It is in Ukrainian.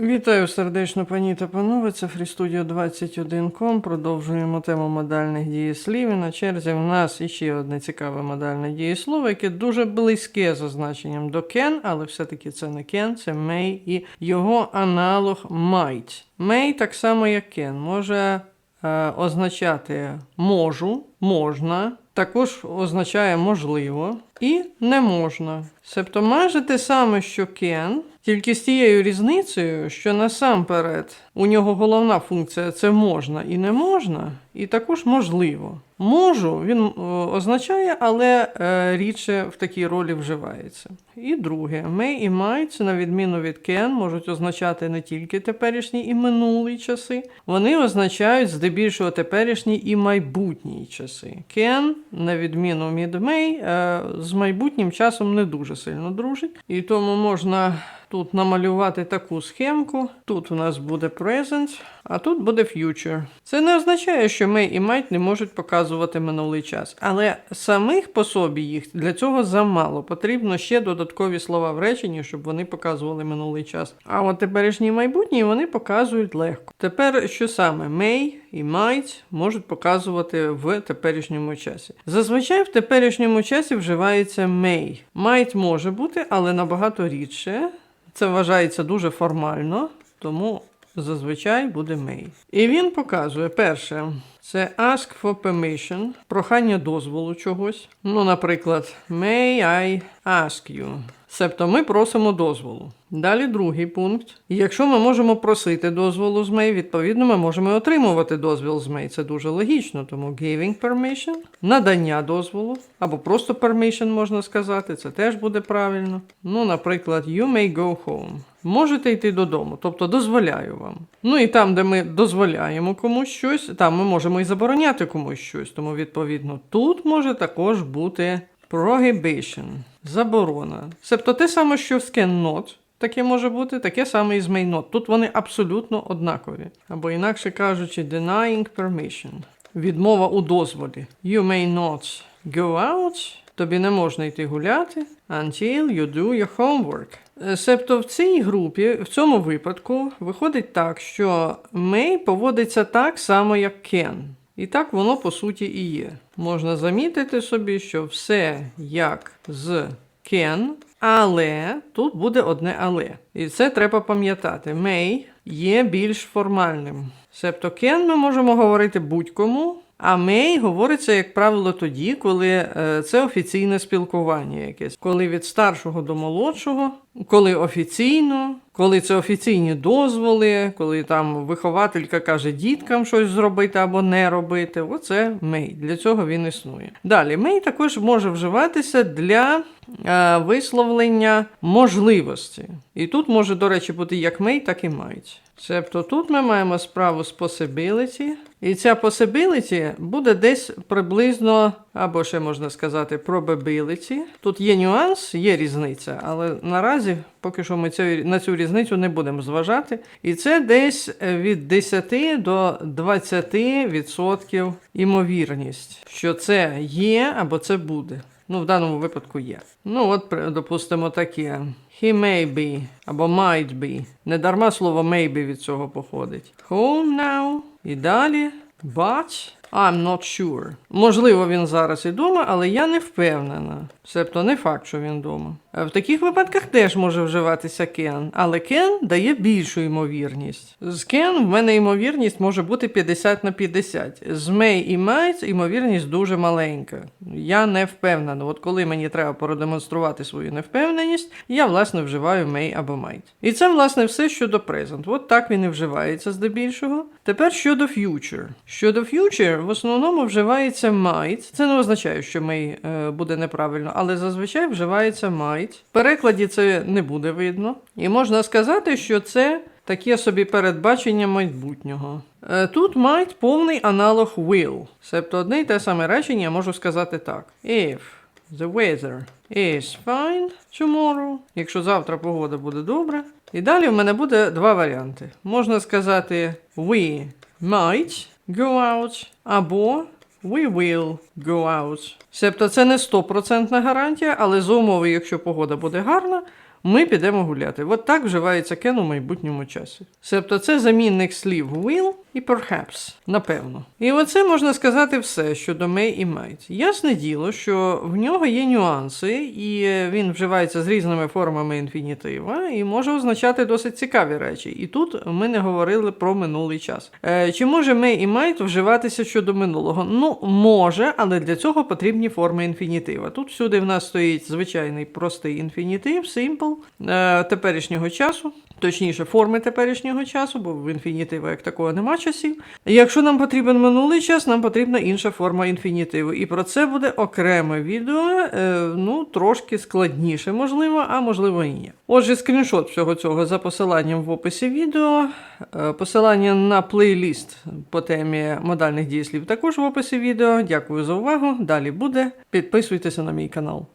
Вітаю сердечно, пані та панове. Це FreeStudio 21.com. Продовжуємо тему модальних дієслів. І на черзі в нас іще одне цікаве модальне дієслово, яке дуже близьке за значенням до can, але все-таки це не can, це may і його аналог might. May так само, як can, може е, означати можу, можна, також означає можливо і не можна. Себто майже те саме, що can, тільки з тією різницею, що насамперед у нього головна функція це можна і не можна, і також можливо. Можу він е, означає, але е, рідше в такій ролі вживається. І друге, may і might, на відміну від can, можуть означати не тільки теперішні і минулі часи, вони означають здебільшого теперішні і майбутні часи. Can, на відміну від may, е, з майбутнім часом не дуже сильно дружить, і тому можна тут намалювати таку схемку. Тут у нас буде present, а тут буде future. Це не означає, що may і might не можуть показувати минулий час, але самих по собі їх для цього замало. Потрібно ще додаткові слова в реченні, щоб вони показували минулий час. А от теперішній майбутній вони показують легко. Тепер що саме may і might можуть показувати в теперішньому часі. Зазвичай в теперішньому часі вживається may. Might може бути, але набагато рідше. Це вважається дуже формально, тому зазвичай буде мей. І він показує перше. Це ask for permission, прохання дозволу чогось. Ну, наприклад, may I ask you. Себто ми просимо дозволу. Далі другий пункт. Якщо ми можемо просити дозволу з May, відповідно, ми можемо отримувати дозвіл з May. Це дуже логічно, тому giving permission, надання дозволу, або просто permission можна сказати, це теж буде правильно. Ну, наприклад, you may go home. Можете йти додому, тобто дозволяю вам. Ну і там, де ми дозволяємо комусь щось, там ми можемо і забороняти комусь щось. Тому, відповідно, тут може також бути prohibition, заборона. Себто те саме, що в can not, таке може бути, таке саме і з may not. Тут вони абсолютно однакові. Або інакше кажучи, denying permission. Відмова у дозволі. You may not go out. Тобі не можна йти гуляти until you do your homework. Е, Себто в цій групі, в цьому випадку, виходить так, що may поводиться так само, як can. І так воно по суті і є. Можна замітити собі, що все як з can, але тут буде одне але. І це треба пам'ятати. May є більш формальним. Себто can ми можемо говорити будь-кому. А may говориться, як правило, тоді, коли е, це офіційне спілкування якесь, коли від старшого до молодшого, коли офіційно, коли це офіційні дозволи, коли там вихователька каже діткам щось зробити або не робити. Оце may. Для цього він існує. Далі, may також може вживатися для е, висловлення можливості. І тут може, до речі, бути як may, так і might. Себто тут ми маємо справу з possibility, і ця possibility буде десь приблизно, або ще можна сказати, probability. Тут є нюанс, є різниця, але наразі поки що ми цю, на цю різницю не будемо зважати. І це десь від 10 до 20% імовірність, що це є або це буде. Ну, в даному випадку є. Ну, от, допустимо, таке. He may be або might be. Не дарма слово maybe від цього походить. Home now. І далі. But I'm not sure. Можливо, він зараз і вдома, але я не впевнена. Себто не факт, що він вдома. В таких випадках теж може вживатися can, але can дає більшу ймовірність. З can в мене ймовірність може бути 50 на 50. З may і might ймовірність дуже маленька. Я не впевнена. От коли мені треба продемонструвати свою невпевненість, я власне вживаю may або might. І це власне все щодо present. От так він і вживається здебільшого. Тепер щодо future. Щодо future в основному вживається might. Це не означає, що may е, буде неправильно, але зазвичай вживається might. В перекладі це не буде видно. І можна сказати, що це таке собі передбачення майбутнього. Е, Тут might повний аналог will. Себто одне й те саме речення я можу сказати так. If the weather is fine tomorrow, якщо завтра погода буде добра. І далі в мене буде два варіанти. Можна сказати we might go out або we will go out. Себто це не стопроцентна гарантія, але за умови, якщо погода буде гарна, Ми підемо гуляти. От так вживається can у майбутньому часі. Себто це замінник слів will і perhaps, напевно. І оце можна сказати все щодо may і might. Ясне діло, що в нього є нюанси, і він вживається з різними формами інфінітива і може означати досить цікаві речі. І тут ми не говорили про минулий час. Е, чи може may і might вживатися щодо минулого? Ну, може, але для цього потрібні форми інфінітива. Тут всюди в нас стоїть звичайний простий інфінітив, simple, е, теперішнього часу. Точніше, форми теперішнього часу, бо в інфінітива як такого нема часів. Якщо нам потрібен минулий час, нам потрібна інша форма інфінітиву. І про це буде окреме відео, е, ну, трошки складніше, можливо, а можливо і ні. Отже, скріншот всього цього за посиланням в описі відео. Е, Посилання на плейліст по темі модальних дієслів також в описі відео. Дякую за увагу. Далі буде. Підписуйтеся на мій канал.